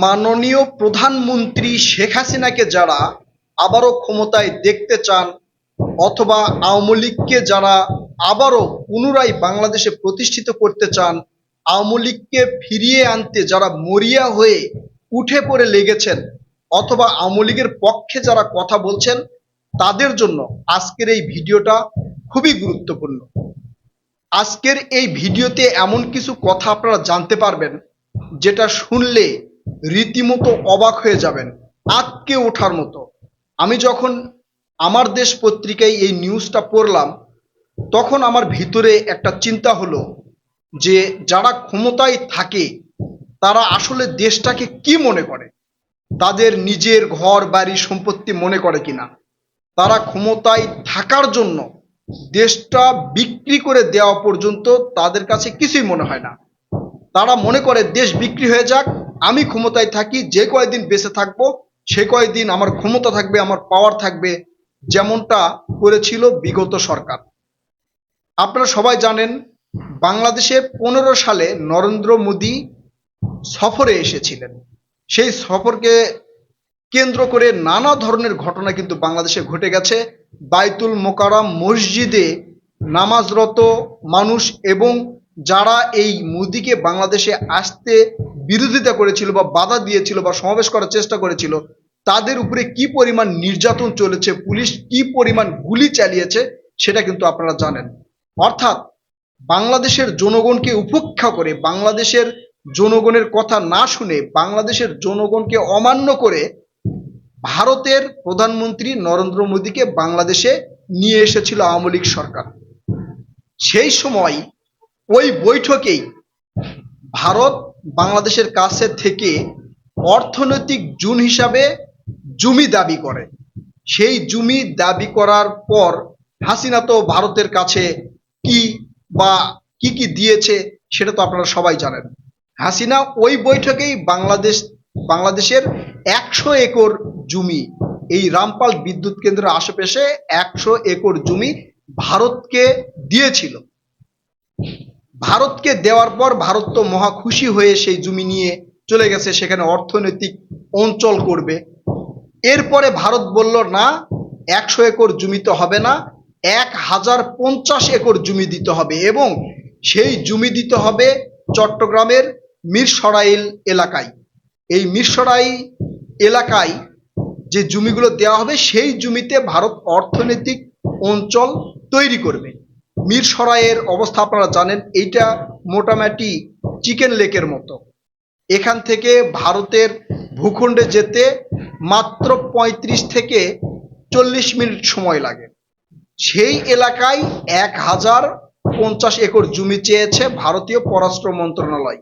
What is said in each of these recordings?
মাননীয় প্রধানমন্ত্রী শেখ হাসিনাকে যারা আবারও ক্ষমতায় দেখতে চান, অথবা আওয়ামী লীগকে যারা আবারও পুনরায় বাংলাদেশে প্রতিষ্ঠিত করতে চান, আওয়ামী লীগকে ফিরিয়ে আনতে যারা মরিয়া হয়ে উঠে পড়ে লেগেছেন, অথবা আওয়ামী লীগের পক্ষে যারা কথা বলছেন, তাদের জন্য আজকের এই ভিডিওটা খুবই গুরুত্বপূর্ণ। আজকের এই ভিডিওতে এমন কিছু কথা আপনারা জানতে পারবেন, যেটা শুনলে রীতিমতো অবাক হয়ে যাবেন আটকে ওঠার মতো। আমি যখন আমার দেশ পত্রিকায় এই নিউজটা পড়লাম, তখন আমার ভিতরে একটা চিন্তা হলো যে, যারা ক্ষমতায় থাকে, তারা আসলে দেশটাকে কি মনে করে? তাদের নিজের ঘর, বাড়ি, সম্পত্তি মনে করে কিনা? তারা ক্ষমতায় থাকার জন্য দেশটা বিক্রি করে দেওয়া পর্যন্ত তাদের কাছে কিছুই মনে হয় না। তারা মনে করে দেশ বিক্রি হয়ে যাক আমি ক্ষমতায় থাকি, যে কয়দিন বেঁচে থাকব, সে কয়দিন আমার ক্ষমতা থাকবে, আমার পাওয়ার থাকবে, যেমনটা করেছিল বিগত সরকার। আপনারা সবাই জানেন, বাংলাদেশে পনেরো সালে নরেন্দ্র মোদী সফরে এসেছিলেন। সেই সফরকে কেন্দ্র করে নানা ধরনের ঘটনা কিন্তু বাংলাদেশে ঘটে গেছে। বাইতুল মোকারম মসজিদে নামাজরত মানুষ এবং যারা এই মোদিকে বাংলাদেশে আসতে বিরোধিতা করেছিল বা বাধা দিয়েছিল বা সমাবেশ করার চেষ্টা করেছিল, তাদের উপরে কি পরিমাণ নির্যাতন চলেছে, পুলিশ কি পরিমাণ গুলি চালিয়েছে, সেটা কিন্তু আপনারা জানেন। অর্থাৎ বাংলাদেশের জনগণকে উপেক্ষা করে, বাংলাদেশের জনগণের কথা না শুনে, বাংলাদেশের জনগণকে অমান্য করে ভারতের প্রধানমন্ত্রী নরেন্দ্র মোদীকে বাংলাদেশে নিয়ে এসেছিল আওয়ামী লীগ সরকার। সেই সময় ওই বৈঠকেই ভারত বাংলাদেশের কাছে থেকে অর্থনৈতিক জুন হিসাবে জমি দাবি করে। সেই জমি দাবি করার পর হাসিনা তো ভারতের কাছে কি বা কি কি দিয়েছে সেটা তো আপনারা সবাই জানেন। হাসিনা ওই বৈঠকেই বাংলাদেশ, বাংলাদেশের একশো একর জমি, এই রামপাল বিদ্যুৎ কেন্দ্রের আশেপাশে একশো একর জমি ভারতকে দিয়েছিল। ভারতকে দেওয়ার পর ভারত তো মহা খুশি হয়ে সেই জমি নিয়ে চলে গেছে, সেখানে অর্থনৈতিক অঞ্চল করবে। এরপরে ভারত বলল, না, একশো একর জমি তো হবে না, এক হাজার পঞ্চাশ একর জমি দিতে হবে এবং সেই জমি দিতে হবে চট্টগ্রামের মিরসরাইল এলাকায়। এই মিরসরাই এলাকায় যে জমিগুলো দেওয়া হবে, সেই জমিতে ভারত অর্থনৈতিক অঞ্চল তৈরি করবে। মিরসরাইয়ের অবস্থা আপনারা জানেন, এইটা মোটামুটি চিকেন লেকের মতো। এখান থেকে ভারতের ভূখণ্ডে যেতে মাত্র পঁয়ত্রিশ থেকে চল্লিশ মিনিট সময় লাগে। সেই এলাকায় এক হাজার পঞ্চাশ একর জমি চেয়েছে ভারতীয় পররাষ্ট্র মন্ত্রণালয়।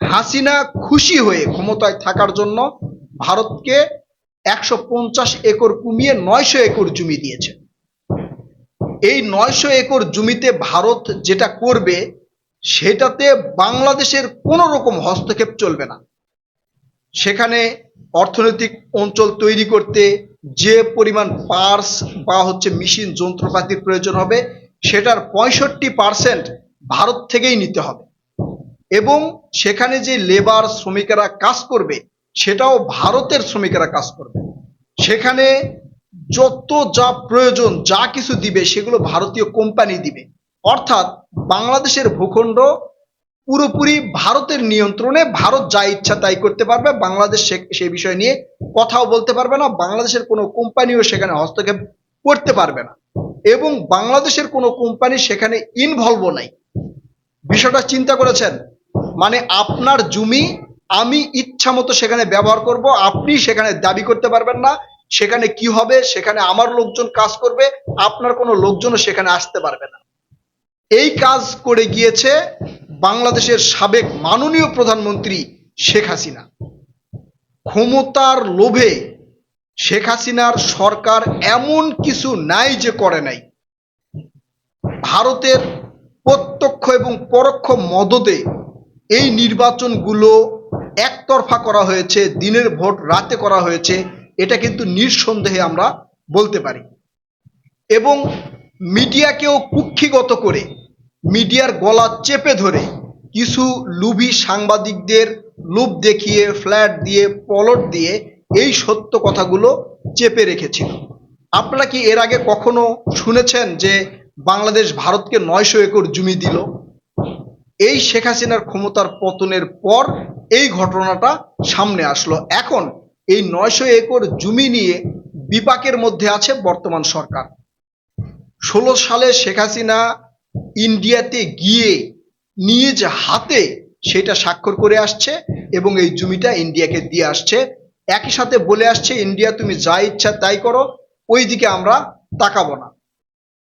হাসিনা খুশি হয়ে ক্ষমতায় থাকার জন্য ভারতকে একশো পঞ্চাশ একর কমিয়ে নয়শো একর জমি দিয়েছে। এই নয়শো একর জমিতে ভারত যেটা করবে, সেটাতে বাংলাদেশের কোনো রকম হস্তক্ষেপ চলবে না। সেখানে অর্থনৈতিক অঞ্চল তৈরি করতে যে পরিমাণ পার্স বা হচ্ছে মেশিন যন্ত্রপাতির প্রয়োজন হবে, সেটার পঁয়ষট্টি পার্সেন্ট ভারত থেকেই নিতে হবে। এবং সেখানে যে লেবার শ্রমিকেরা কাজ করবে, সেটাও ভারতের শ্রমিকেরা কাজ করবে। সেখানে যত যা প্রয়োজন, যা কিছু দিবে, সেগুলো ভারতীয় কোম্পানি দিবে। অর্থাৎ বাংলাদেশের ভূখণ্ড পুরোপুরি ভারতের নিয়ন্ত্রণে, ভারত যা ইচ্ছা তাই করতে পারবে। বাংলাদেশ সে- বিষয় নিয়ে কথাও বলতে পারবে না, বাংলাদেশের কোনো কোম্পানিও সেখানে হস্তক্ষেপ করতে পারবে না। এবং বাংলাদেশের কোনো কোম্পানি সেখানে ইনভলভও নাই। বিষয়টা চিন্তা করেছেন? মানে আপনার জমি আমি ইচ্ছা মতো সেখানে ব্যবহার করব, আপনি সেখানে দাবি করতে পারবেন না সেখানে কি হবে, সেখানে আমার লোকজন কাজ করবে, আপনার কোনো লোকজনও সেখানে আসতে পারবে না। এই কাজ করে গিয়েছে বাংলাদেশের সাবেক মাননীয় প্রধানমন্ত্রী শেখ হাসিনা। ক্ষমতার লোভে শেখ হাসিনার সরকার এমন কিছু নাই যে করে নাই। ভারতের প্রত্যক্ষ এবং পরোক্ষ মদতে এই নির্বাচনগুলো একতরফা করা হয়েছে, দিনের ভোট রাতে করা হয়েছে। এটা কিন্তু নিঃসন্দেহে আমরা বলতে পারি। এবং মিডিয়াকেও কুক্ষিগত করে, মিডিয়ার গলা চেপে ধরে কিছু লুভি সাংবাদিকদের লুপ দেখিয়ে, ফ্ল্যাট দিয়ে, পলট দিয়ে এই সত্য কথাগুলো চেপে রেখেছিল। আপনারা কি এর আগে কখনো শুনেছেন যে বাংলাদেশ ভারতকে নয়শো একর জমি দিল? এই শেখ হাসিনার ক্ষমতার পতনের পর এই ঘটনাটা সামনে আসলো। এখন এই নয়শো একর জমি নিয়ে বিপাকের মধ্যে আছে বর্তমান সরকার। ষোলো সালে শেখ হাসিনা ইন্ডিয়াতে গিয়ে নিজ হাতে সেটা স্বাক্ষর করে আসছে এবং এই জমিটা ইন্ডিয়াকে দিয়ে আসছে। একই সাথে বলে আসছে, ইন্ডিয়া, তুমি যা ইচ্ছা তাই করো, ওই দিকে আমরা তাকাবো না।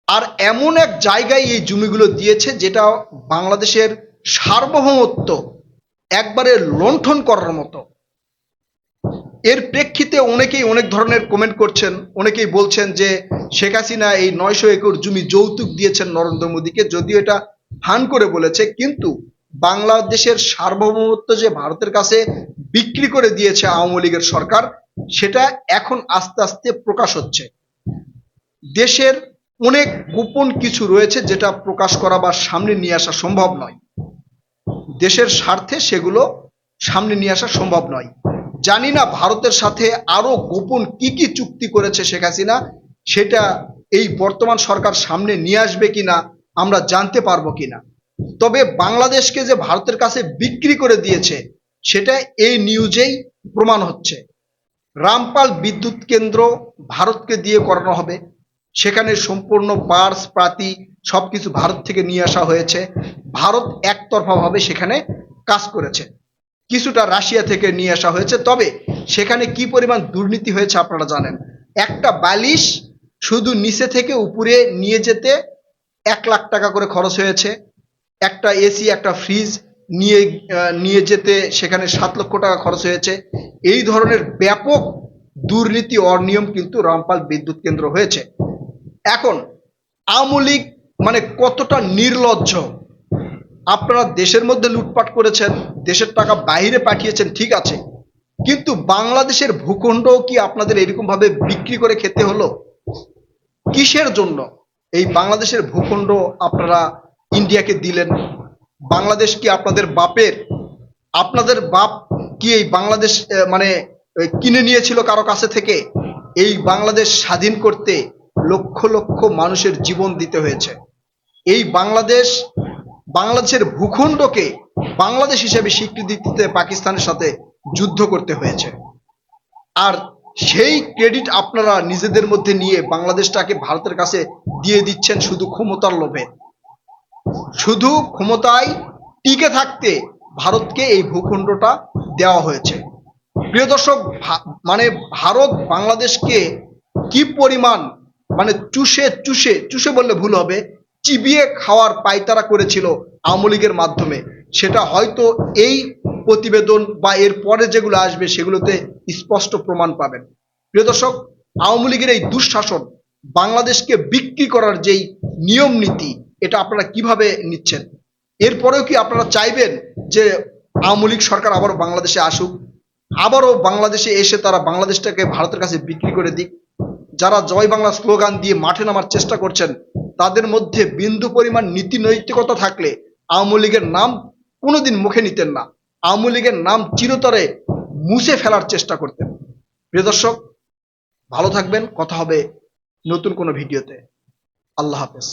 আর এমন এক জায়গায় এই জমিগুলো দিয়েছে যেটা বাংলাদেশের সার্বভৌমত্ব একবারে লণ্ঠন করার মতো। এর প্রেক্ষিতে অনেকেই অনেক ধরনের কমেন্ট করছেন, অনেকেই বলছেন যে শেখ হাসিনা এই নয়শো একর জমি যৌতুক দিয়েছেন নরেন্দ্র মোদীকে, যদিও এটা হান করে বলেছে, কিন্তু বাংলাদেশের সার্বভৌমত্ব যে ভারতের কাছে বিক্রি করে দিয়েছে আওয়ামী লীগের সরকার, সেটা এখন আস্তে আস্তে প্রকাশ হচ্ছে। দেশের অনেক গোপন কিছু রয়েছে যেটা প্রকাশ করা বা সামনে নিয়ে আসা সম্ভব নয়। দেশের স্বার্থে সেগুলো সামনে নিয়ে আসা সম্ভব নয়। জানি না ভারতের সাথে আরও গোপন কি কি চুক্তি করেছে শেখ হাসিনা, সেটা এই বর্তমান সরকার সামনে নিয়ে আসবে কিনা, আমরা জানতে পারব কিনা। তবে বাংলাদেশকে যে ভারতের কাছে বিক্রি করে দিয়েছে, সেটা এই নিউজেই প্রমাণ হচ্ছে। রামপাল বিদ্যুৎ কেন্দ্র ভারতকে দিয়ে করানো হবে। সেখানে সম্পূর্ণ পার্স প্রাতি সবকিছু ভারত থেকে নিয়ে আসা হয়েছে। ভারত একতরফাভাবে সেখানে কাজ করেছে। কিছুটা রাশিয়া থেকে নিয়ে আসা হয়েছে। তবে সেখানে কি পরিমাণ দুর্নীতি হয়েছে আপনারা জানেন? একটা বালিশ শুধু নিচে থেকে উপরে নিয়ে যেতে এক লাখ টাকা করে খরচ হয়েছে। একটা এসি, একটা ফ্রিজ নিয়ে নিয়ে যেতে সেখানে সাত লক্ষ টাকা খরচ হয়েছে। এই ধরনের ব্যাপক দুর্নীতি, অনিয়ম কিন্তু রামপাল বিদ্যুৎ কেন্দ্র হয়েছে। এখন আওয়ামী লীগ মানে কতটা নির্লজ্জ আপনারা দেশের মধ্যে লুটপাট করেছেন, দেশের টাকা বাইরে পাঠিয়েছেন, ঠিক আছে। কিন্তু বাংলাদেশের ভূখণ্ড কি আপনাদের এরকম ভাবে বিক্রি করে খেতে হলো? কিসের জন্য? এই বাংলাদেশের ভূখণ্ড আপনারা ইন্ডিয়াকে দিলেন। বাংলাদেশ কি আপনাদের বাপের? আপনাদের বাপ কি এই বাংলাদেশ মানে কিনে নিয়েছিল কারও কাছে থেকে? এই বাংলাদেশ স্বাধীন করতে লক্ষ লক্ষ মানুষের জীবন দিতে হয়েছে। এই বাংলাদেশ বাংলাদেশের ভূখণ্ডকে বাংলাদেশ হিসেবে স্বীকৃতি দিতে পাকিস্তানের সাথে যুদ্ধ করতে হয়েছে। আর সেই ক্রেডিট আপনারা নিজেদের মধ্যে নিয়ে বাংলাদেশটাকে ভারতের কাছে দিয়ে দিচ্ছেন শুধু ক্ষমতার লোভে। শুধু ক্ষমতায় টিকে থাকতে ভারতকে এই ভূখণ্ডটা দেওয়া হয়েছে। প্রিয় দর্শক মানে ভারত বাংলাদেশকে কি পরিমাণ মানে চুষে চুষে চুষে বললে ভুল হবে চিবিয়ে খাওয়ার পায়তারা করেছিল আওয়ামী লীগের মাধ্যমে। সেটা হয়তো এই প্রতিবেদন বা এর পরে যেগুলো আসবে সেগুলোতে স্পষ্ট প্রমাণ পাবেন। প্রিয় দর্শক, আওয়ামী লীগের এই দুঃশাসন বাংলাদেশকে বিক্রি করার যেই নিয়ম নীতি, এটা আপনারা কীভাবে নিচ্ছেন? এরপরেও কি আপনারা চাইবেন যে আওয়ামী লীগ সরকার আবারও বাংলাদেশে আসুক, আবারও বাংলাদেশে এসে তারা বাংলাদেশটাকে ভারতের কাছে বিক্রি করে দিক? যারা জয় বাংলা স্লোগান দিয়ে মাঠে নামার চেষ্টা করছেন তাদের মধ্যে বিন্দু পরিমাণ নীতি নৈতিকতা থাকলে আওয়ামী লীগের নাম কোনোদিন মুখে নিতেন না। আওয়ামী লীগের নাম চিরতরে মুছে ফেলার চেষ্টা করতেন। প্রিয় দর্শক, ভালো থাকবেন। কথা হবে নতুন কোনো ভিডিওতে। আল্লাহ হাফেজ।